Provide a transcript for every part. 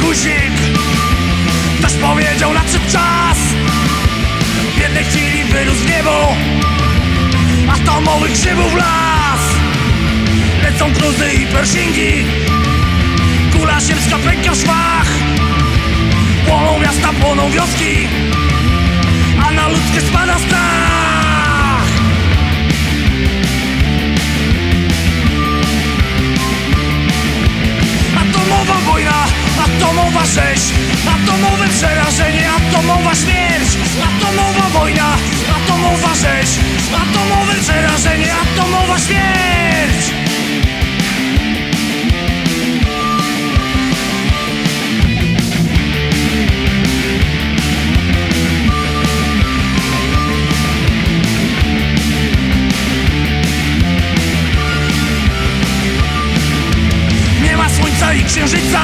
guzik. Też powiedział nadszedł czas? W jednej chwili wyrósł w niebo Atomowych grzybów las. Lecą kruzy i pershingi Kula ziemska pęka w szwach. Płoną miasta, płoną wioski A na ludzkie spada strach. Rzeź Atomowe przerażenie, atomowa śmierć. Atomowa wojna, atomowa rzeź Atomowe przerażenie, atomowa śmierć. I księżyca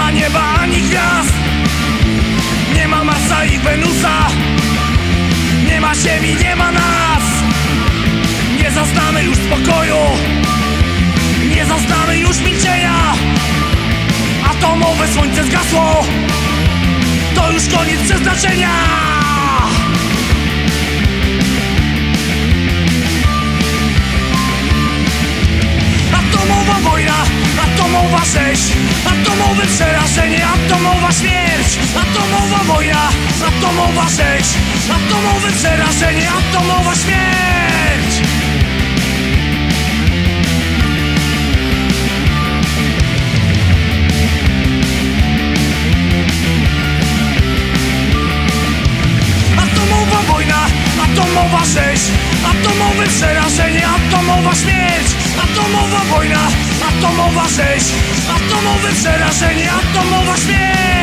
ma nieba ani gwiazd. Nie ma Marsa i Wenusa. Nie ma Ziemi, nie ma nas. Nie zaznamy już spokoju. Nie zaznamy już milczenia. Atomowe słońce zgasło. To już koniec przeznaczenia Atomowe przerażenie, atomowa śmierć Atomowa wojna, atomowa rzeź Atomowe przerażenie, atomowa śmierć. Atomowa wojna, atomowa rzeź Atomowe przerażenie, atomowa śmierć atomowa rzeź Atomowe przerażenie, atomowa śmierć